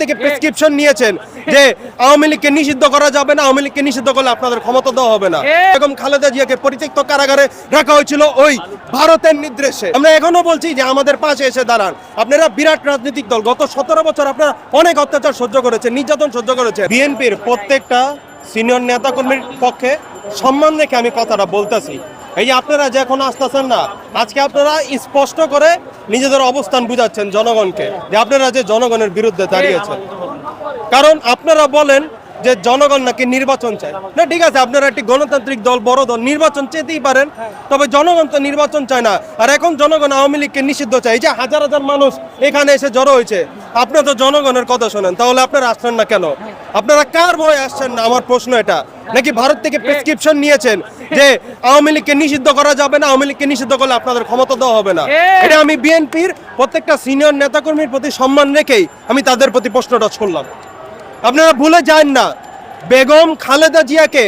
থেকে প্রেসক্রিপশন নিয়েছেন যে আওয়ামী লীগকে নিষিদ্ধ করা যাবে না আওয়ামী লীগকে নিষিদ্ধ করলে আপনাদের ক্ষমতা দেওয়া হবে না। এরকম খালেদা জিয়াকে পরিত্যক্ত কারাগারে রাখা হয়েছিল ওই ভারতের নির্দেশে। আমরা এখনও বলছি যে আমাদের পাশে এসে দাঁড়ান। আপনারা বিরাট রাজনৈতিক দল গত সতেরো বছর আপনারা অনেক অত্যাচার সহ্য করেছেন নির্যাতন সহ্য করেছেন। বিএনপির প্রত্যেকটা সিনিয়র নেতাকর্মীর পক্ষে সম্মান রেখে আমি কথাটা বলতেছি। এই যে আপনারা যে এখন আসতেছেন না, আজকে আপনারা স্পষ্ট করে নিজেদের অবস্থান বুঝাচ্ছেন জনগণকে, যে আপনারা যে জনগণের বিরুদ্ধে দাঁড়িয়েছেন। কারণ আপনারা বলেন যে জনগণ নাকি নির্বাচন চায়। না, ঠিক আছে, আপনারা একটি গণতান্ত্রিক দল, বড় দল, নির্বাচন চেতেই পারেন, তবে জনগণ তো নির্বাচন চায় না। আর এখন জনগণ আওয়ামী লীগকে নিষিদ্ধ চায়। এই যে হাজার হাজার মানুষ এখানে এসে জড়ো হয়েছে আপনারা তো জনগণের কথা শোনেন, তাহলে আপনারা আসছেন না কেন? আপনারা কার ভয়ে আসছেন না? আমার প্রশ্ন এটা। নাকি ভারত থেকে প্রেসক্রিপশন নিয়েছেন? যে আওয়ামী লীগকে নিষিদ্ধ করা যাবে না আওয়ামী লীগকে নিষিদ্ধ করলে আপনাদের ক্ষমতা দেওয়া হবে না। এটা আমি বিএনপির প্রত্যেকটা সিনিয়র নেতাকর্মীর প্রতি সম্মান রেখেই আমি তাদের প্রতি প্রশ্ন প্রশ্নটা করলাম আপনারা ভুলে যান না বেগম খালেদা জিয়াকে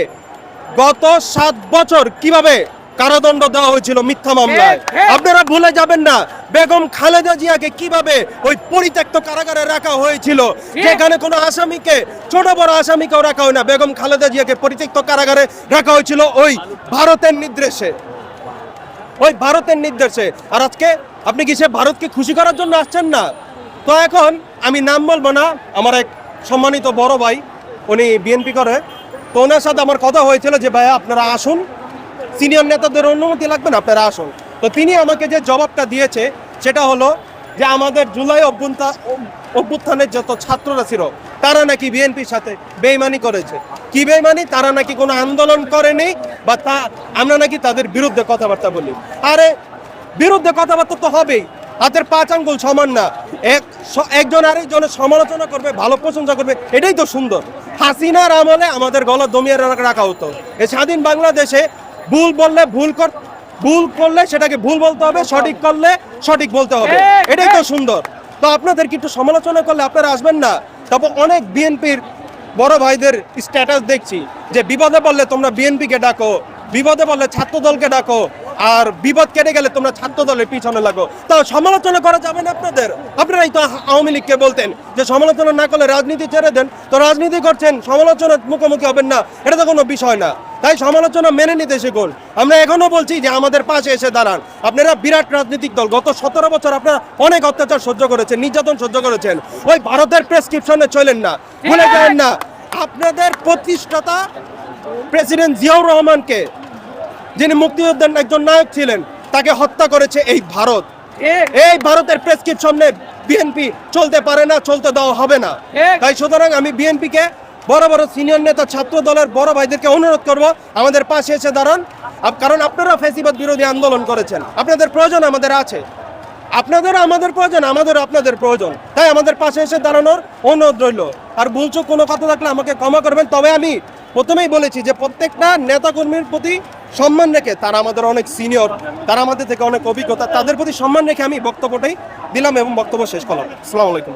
গত সাত বছর কীভাবে কারাদণ্ড দেওয়া হয়েছিল মিথ্যা মামলায়। আপনারা ভুলে যাবেন না বেগম খালেদা জিয়াকে কীভাবে ওই পরিত্যক্ত কারাগারে রাখা হয়েছিল যেখানে কোনো আসামিকে ছোট বড় আসামিকেও রাখা হয় না বেগম খালেদা জিয়াকে পরিত্যক্ত কারাগারে রাখা হয়েছিল ওই ভারতের নির্দেশে। ওই ভারতের নির্দেশে। আর আজকে আপনি কি সে ভারতকে খুশি করার জন্য আসছেন না? তো এখন আমি নাম বলব না আমার এক সম্মানিত বড় ভাই উনি বিএনপি করে। তো ওনার সাথে আমার কথা হয়েছিল যে ভাইয়া আপনারা আসুন সিনিয়র নেতাদের অনুমতি লাগবে না, আপনারা আসুন। তো তিনি আমাকে যে জবাবটা দিয়েছে, সেটা হলো যে আমাদের জুলাই অভ্যুত্থা অভ্যুত্থানের যত ছাত্ররা ছিল, তারা নাকি বিএনপির সাথে বেইমানি করেছে। কি বেইমানি? তারা নাকি কোনো আন্দোলন করেনি বা তা আমরা নাকি তাদের বিরুদ্ধে কথাবার্তা বলি। আরে, বিরুদ্ধে কথাবার্তা তো হবেই। হাতের পাঁচ আঙ্গুল সমান না। এক একজন আরেকজনের সমালোচনা করবে, ভালো প্রশংসা করবে, এটাই তো সুন্দর। হাসিনার আমলে আমাদের গলা দমিয়ে রাখা হতো। এই স্বাধীন বাংলাদেশে ভুল বললে ভুল কর ভুল করলে সেটাকে ভুল বলতে হবে সঠিক করলে সঠিক বলতে হবে। এটাই তো সুন্দর। তো আপনাদের কি একটু সমালোচনা করলে আপনারা আসবেন না তারপর অনেক বিএনপির বড় ভাইদের স্ট্যাটাস দেখছি যে বিপদে পড়লে তোমরা বিএনপিকে ডাকো বিপদে পড়লে ছাত্র দলকে ডাকো আর বিপদ কেটে গেলে তোমরা ছাত্র দলের পিছনে লাগো। তো সমালোচনা করা যাবে না আপনাদের? আপনারাই তো আওয়ামী লীগকে বলতেন যে সমালোচনা না করলে রাজনীতি ছেড়ে দেন। তো রাজনীতি করছেন, সমালোচনার মুখোমুখি হবেন না। এটা তো কোনো বিষয় না। তাই সমালোচনা মেনে নিতে শিখুন। আমরা এখনও বলছি যে আমাদের পাশে এসে দাঁড়ান। আপনারা বিরাট রাজনৈতিক দল, গত সতেরো বছর আপনারা অনেক অত্যাচার সহ্য করেছেন, নির্যাতন সহ্য করেছেন। ওই ভারতের প্রেসক্রিপশনে চলেন না। ভুলে যান না। আপনাদের প্রতিষ্ঠাতা প্রেসিডেন্ট জিয়াউর রহমানকে যিনি মুক্তিযোদ্ধার একজন নায়ক ছিলেন তাকে হত্যা করেছে এই ভারত। এই ভারতের প্রেসক্রিপশনে বিএনপি চলতে পারে না চলতে দেওয়া হবে না। তাই সুতরাং আমি বিএনপিকে বড় বড় সিনিয়র নেতা ছাত্র দলের বড় ভাইদেরকে অনুরোধ করব আমাদের পাশে এসে দাঁড়ান। কারণ আপনারা ফেসিবাদ বিরোধী আন্দোলন করেছেন। আপনাদের প্রয়োজন আমাদের আছে। আপনাদের আমাদের প্রয়োজন আমাদের আপনাদের প্রয়োজন। তাই আমাদের পাশে এসে দাঁড়ানোর অনুরোধ রইল। আর বলছো কোনো কথা থাকলে আমাকে ক্ষমা করবেন। তবে আমি প্রথমেই বলেছি যে প্রত্যেকটা নেতাকর্মীর প্রতি সম্মান রেখে তারা আমাদের অনেক সিনিয়র, তারা আমাদের থেকে অনেক অভিজ্ঞতা, তাদের প্রতি সম্মান রেখে আমি বক্তব্যটাই দিলাম এবং বক্তব্য শেষ করলাম। আসসালামু আলাইকুম।